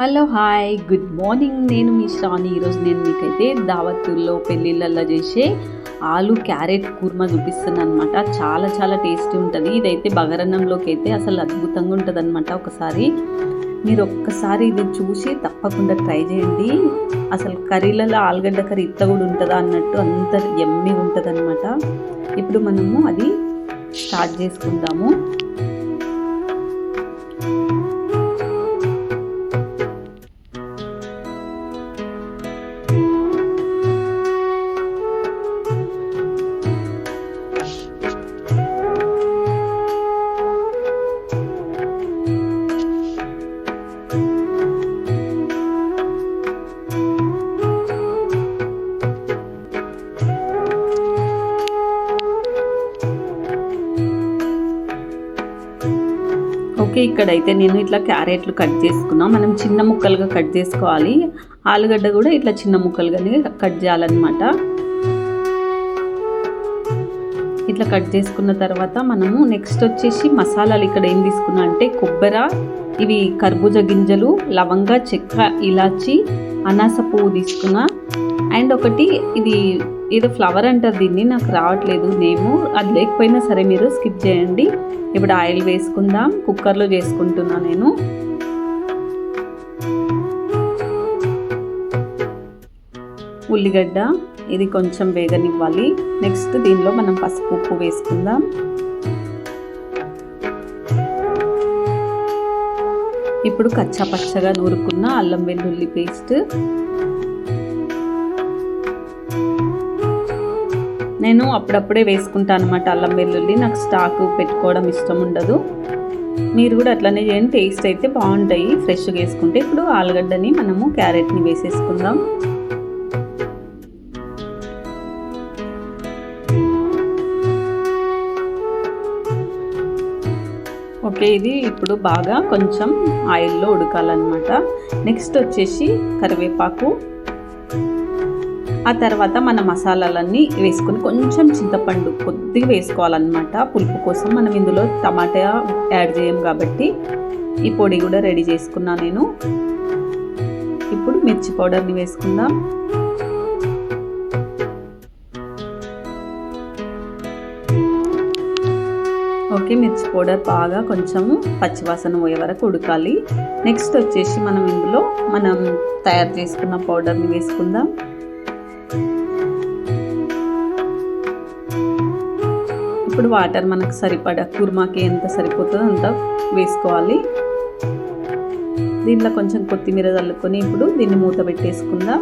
Hello hi good morning. నేను మీ శ్రావణి. ఈరోజు నేను మీకైతే దావతుల్లో పెళ్ళిళ్ళల్లో చేసే ఆలు క్యారెట్ కూర్మా చూపిస్తున్నాను అనమాట చాలా చాలా టేస్టీ ఉంటుంది. ఇదైతే బగరన్నంలోకి అయితే అసలు అద్భుతంగా ఉంటుంది అనమాట ఒకసారి. మీరు ఒక్కసారి ఇది చూసి తప్పకుండా ట్రై చేయండి. అసలు కర్రీలలో ఆలుగడ్డ కర్రీ ఇత్త కూడా ఉంటుందా అన్నట్టు అంత ఎమ్మి ఉంటుంది అనమాట ఇప్పుడు మనము అది స్టార్ట్ చేసుకుందాము. ఓకే ఇక్కడైతే నేను ఇట్లా క్యారెట్లు కట్ చేసుకున్నా. మనం చిన్న ముక్కలుగా కట్ చేసుకోవాలి. ఆలుగడ్డ కూడా ఇట్లా చిన్న ముక్కలుగానే కట్ చేయాలన్నమాట. ఇట్లా కట్ చేసుకున్న తర్వాత మనము నెక్స్ట్ వచ్చేసి మసాలాలు ఇక్కడ ఏం తీసుకున్నా అంటే కొబ్బరి ఇవి కర్బూజ గింజలు లవంగ చెక్క ఇలాచి అనాస పువ్వు తీసుకున్నా. అండ్ ఒకటి ఇది ఏదో ఫ్లవర్ అంటారు దీన్ని నాకు రావట్లేదు నేము. అది లేకపోయినా సరే మీరు స్కిప్ చేయండి. ఇప్పుడు ఆయిల్ వేసుకుందాం కుక్కర్లో చేసుకుంటున్నా నేను. ఉల్లిగడ్డ ఇది కొంచెం వేగనివ్వాలి. నెక్స్ట్ దీనిలో మనం పసుపు ఉప్పు వేసుకుందాం. ఇప్పుడు కచ్చా పచ్చగా నూరుకున్న అల్లం వెల్లుల్లి పేస్ట్. నేను అప్పుడప్పుడే వేసుకుంటాను అనమాట అల్లం వెల్లుల్లి. నాకు స్టాక్ పెట్టుకోవడం ఇష్టం ఉండదు. మీరు కూడా అట్లనే చేయండి. టేస్ట్ అయితే బాగుంటాయి. ఫ్రెష్గా వేసుకుంటే ఇప్పుడు ఆలుగడ్డని మనము క్యారెట్ని వేసేసుకుందాం. ఓకే ఇది ఇప్పుడు బాగా కొంచెం ఆయిల్లో ఉడకాలన్నమాట. నెక్స్ట్ వచ్చేసి కరివేపాకు. ఆ తర్వాత మన మసాలాలన్నీ వేసుకొని కొంచెం చింతపండు కొద్దిగా వేసుకోవాలన్నమాట. పులుపు కోసం మనం ఇందులో టమాటా యాడ్ చేయం కాబట్టి ఈ పొడి కూడా రెడీ చేసుకున్నా నేను. ఇప్పుడు మిర్చి పౌడర్ని వేసుకుందాం. ఓకే మిర్చి పౌడర్ బాగా కొంచెము పచ్చివాసన పోయే వరకు ఉడకాలి. నెక్స్ట్ వచ్చేసి మనం ఇందులో మనం తయారు చేసుకున్న పౌడర్ని వేసుకుందాం. ఇప్పుడు వాటర్ మనకు సరిపడా కుర్మాకి ఎంత సరిపోతుందో అంత వేసుకోవాలి. దీంట్లో కొంచెం కొత్తిమీర చల్లుకొని ఇప్పుడు దీన్ని మూత పెట్టేసుకుందాం.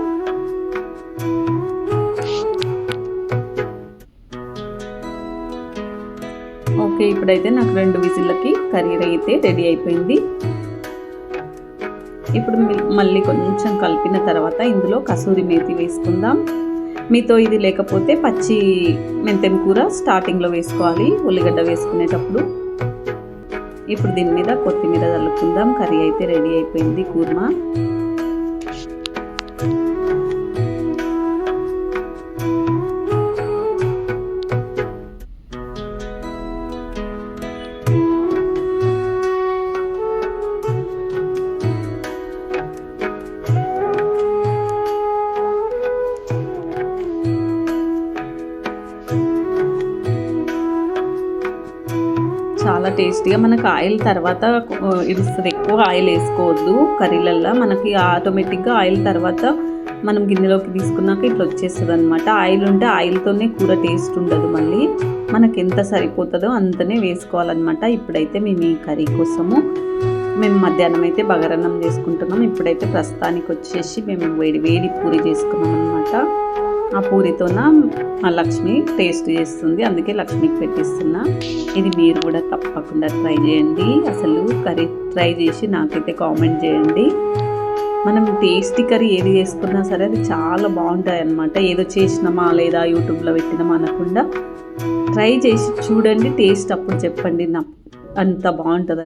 ఓకే ఇప్పుడైతే నాకు రెండు విజిల్లకి కర్రీ అయితే రెడీ అయిపోయింది. ఇప్పుడు మళ్ళీ కొంచెం కలిపిన తర్వాత ఇందులో కసూరి మేతి వేసుకుందాం. మీతో ఇది లేకపోతే పచ్చి మెంతెం కూర స్టార్టింగ్లో వేసుకోవాలి. ఉల్లిగడ్డ వేసుకునేటప్పుడు ఇప్పుడు దీని మీద కొత్తిమీర చల్లుకుందాం. కర్రీ అయితే రెడీ అయిపోయింది. కూర్మా టేస్టీగా మనకు ఆయిల్ తర్వాత ఇస్తుంది ఎక్కువ ఆయిల్ వేసుకోవద్దు. కర్రీలల్లో మనకి ఆటోమేటిక్గా ఆయిల్ తర్వాత మనం గిన్నెలోకి తీసుకున్నాక ఇట్లా వచ్చేస్తుంది అనమాట ఆయిల్ ఉంటే ఆయిల్తోనే కూర టేస్ట్ ఉండదు మళ్ళీ. మనకి ఎంత సరిపోతుందో అంతనే వేసుకోవాలన్నమాట. ఇప్పుడైతే మేము ఈ కర్రీ కోసము మేము మధ్యాహ్నం అయితే బగరన్నం చేసుకుంటున్నాం. ఇప్పుడైతే ప్రస్తుతానికి వచ్చేసి మేము వేడి వేడి పూరి చేసుకున్నాం అనమాట ఆ పూరితోన మా లక్ష్మి టేస్ట్ చేస్తుంది. అందుకే లక్ష్మికి పెట్టిస్తున్నా. ఇది మీరు కూడా తప్పకుండా ట్రై చేయండి. అసలు కర్రీ ట్రై చేసి నాకైతే కామెంట్ చేయండి. మనం టేస్టీ కర్రీ ఏది చేసుకున్నా సరే అది చాలా బాగుంటాయి అన్నమాట ఏదో చేసినామా లేదా యూట్యూబ్లో పెట్టినామా అనకుండా ట్రై చేసి చూడండి. టేస్ట్ అప్పుడు చెప్పండి. నా అంత బాగుంటుంది